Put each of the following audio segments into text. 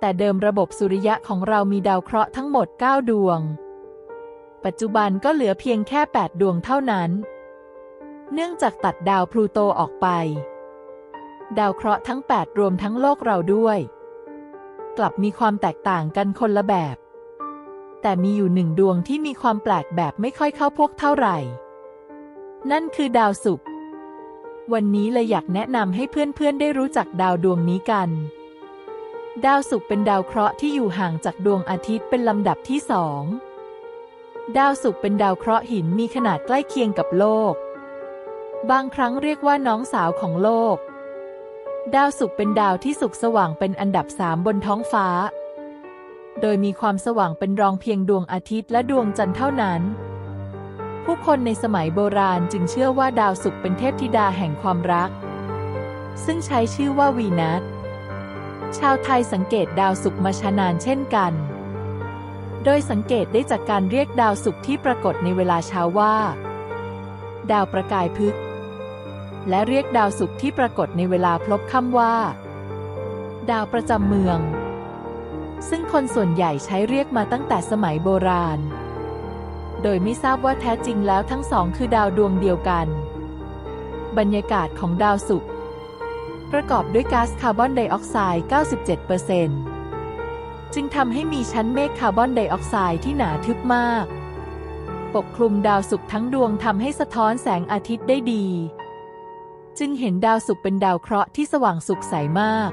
แต่เดิมระบบสุริยะของเรามีดาวเคราะห์ทั้งหมด 9 ดวง ปัจจุบันก็เหลือเพียงแค่ 8 ดวงเท่านั้น เนื่องจากตัดดาวพลูโตออกไป ดาวเคราะห์ทั้ง 8 รวมทั้งโลกเราด้วย กลับมีความแตกต่างกันคนละแบบ แต่มีอยู่หนึ่งดวงที่มีความแปลกแบบไม่ค่อยเข้าพวกเท่าไหร่ นั่นคือดาวศุกร์วันนี้เลยอยากแนะนำให้เพื่อนๆได้รู้จักดาวดวงนี้กัน ดาวศุกร์เป็นดาวเคราะห์ที่อยู่ห่างจากดวงอาทิตย์เป็นลำดับที่สอง ดาวศุกร์เป็นดาวเคราะห์หินมีขนาดใกล้เคียงกับโลก บางครั้งเรียกว่าน้องสาวของโลก ดาวศุกร์เป็นดาวที่สุกสว่างเป็นอันดับสามบนท้องฟ้า โดยมีความสว่างเป็นรองเพียงดวงอาทิตย์และดวงจันทร์เท่านั้น ผู้คนในสมัยโบราณจึงเชื่อว่าดาวศุกร์เป็นเทพธิดาแห่งความรัก ซึ่งใช้ชื่อว่าวีนัส ชาวไทยสังเกตดาวศุกร์มาช้านานเช่นกัน โดยสังเกตได้จากการเรียกดาวศุกร์ที่ปรากฏในเวลาเช้าว่า ดาวประกายพฤกษ์และเรียกดาวศุกร์ที่ปรากฏในเวลาพลบค่ำว่า ดาวประจำเมือง ซึ่งคนส่วนใหญ่ใช้เรียกมาตั้งแต่สมัยโบราณ โดยไม่ทราบว่าแท้จริงแล้วทั้งสองคือดาวดวงเดียวกัน บรรยากาศของดาวศุกร์ ประกอบด้วยก๊าซคาร์บอนไดออกไซด์ 97%จึงทำให้มีชั้นเมฆคาร์บอนไดออกไซด์ที่หนาทึบมาก ปกคลุมดาวศุกร์ทั้งดวงทำให้สะท้อนแสงอาทิตย์ได้ดี จึงเห็นดาวศุกร์เป็นดาวเคราะห์ที่สว่างสุกใสมาก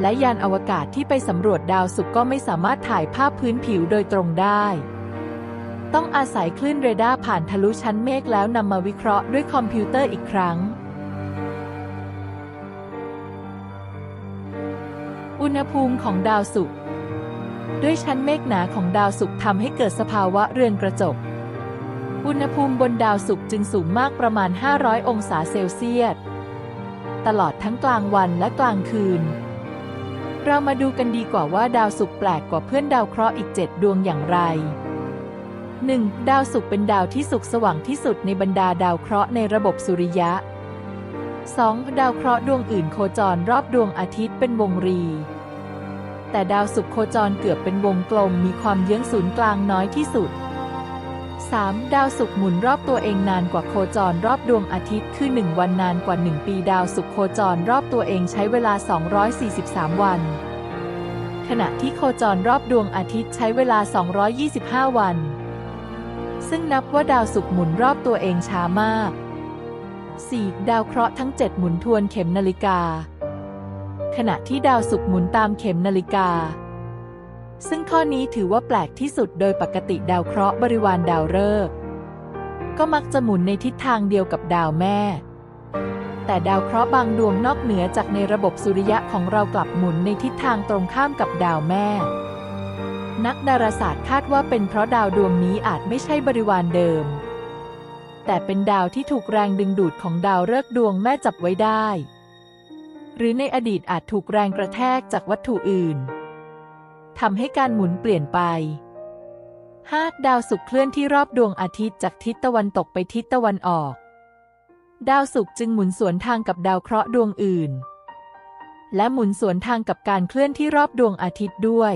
และยานอวกาศที่ไปสำรวจดาวศุกร์ก็ไม่สามารถถ่ายภาพพื้นผิวโดยตรงได้ต้องอาศัยคลื่นเรดาร์ผ่านทะลุชั้นเมฆแล้วนำมาวิเคราะห์ด้วยคอมพิวเตอร์อีกครั้ง อุณหภูมิของดาวศุกร์ด้วยชั้นเมฆหนาของดาวศุกร์ทำให้เกิดสภาวะเรือนกระจก อุณหภูมิบนดาวศุกร์จึงสูงมากประมาณ 500 องศาเซลเซียส ตลอดทั้งกลางวันและกลางคืน เรามาดูกันดีกว่าว่าดาวศุกร์แปลกกว่าเพื่อนดาวเคราะห์อีก 7 ดวงอย่างไร 1. ดาวศุกร์เป็นดาวที่สุกสว่างที่สุดในบรรดาดาวเคราะห์ในระบบสุริยะ 2. ดาวเคราะห์ดวงอื่นโคจรรอบดวงอาทิตย์เป็นวงรี แต่ดาวศุกร์โคจรเกือบเป็นวงกลมมีความเยื้องศูนย์กลางน้อยที่สุด 3. ดาวศุกร์หมุนรอบตัวเองนานกว่าโคจรรอบดวงอาทิตย์คือ 1 วันนานกว่า 1 ปีดาวศุกร์โคจรรอบตัวเองใช้เวลา 243 วัน ขณะที่โคจรรอบดวงอาทิตย์ใช้เวลา 225 วัน ซึ่งนับว่าดาวศุกร์หมุนรอบตัวเองช้ามาก 4. ดาวเคราะห์ทั้ง 7 หมุนทวนเข็มนาฬิกา ขณะที่ดาวศุกร์หมุนตามเข็มนาฬิกา ซึ่งข้อนี้ถือว่าแปลกที่สุดโดยปกติดาวเคราะห์บริวารดาวฤกษ์ก็มักจะหมุนในทิศทางเดียวกับดาวแม่ แต่ดาวเคราะห์บางดวงนอกเหนือจากในระบบสุริยะของเรากลับหมุนในทิศทางตรงข้ามกับดาวแม่ นักดาราศาสตร์คาดว่าเป็นเพราะดาวดวงนี้อาจไม่ใช่บริวารเดิม แต่เป็นดาวที่ถูกแรงดึงดูดของดาวฤกษ์ดวงแม่จับไว้ได้ หรือในอดีตอาจถูกแรงกระแทกจากวัตถุอื่นทำให้การหมุนเปลี่ยนไปหากดาวศุกร์เคลื่อนที่รอบดวงอาทิตย์จากทิศตะวันตกไปทิศตะวันออก ดาวศุกร์จึงหมุนสวนทางกับดาวเคราะห์ดวงอื่น และหมุนสวนทางกับการเคลื่อนที่รอบดวงอาทิตย์ด้วย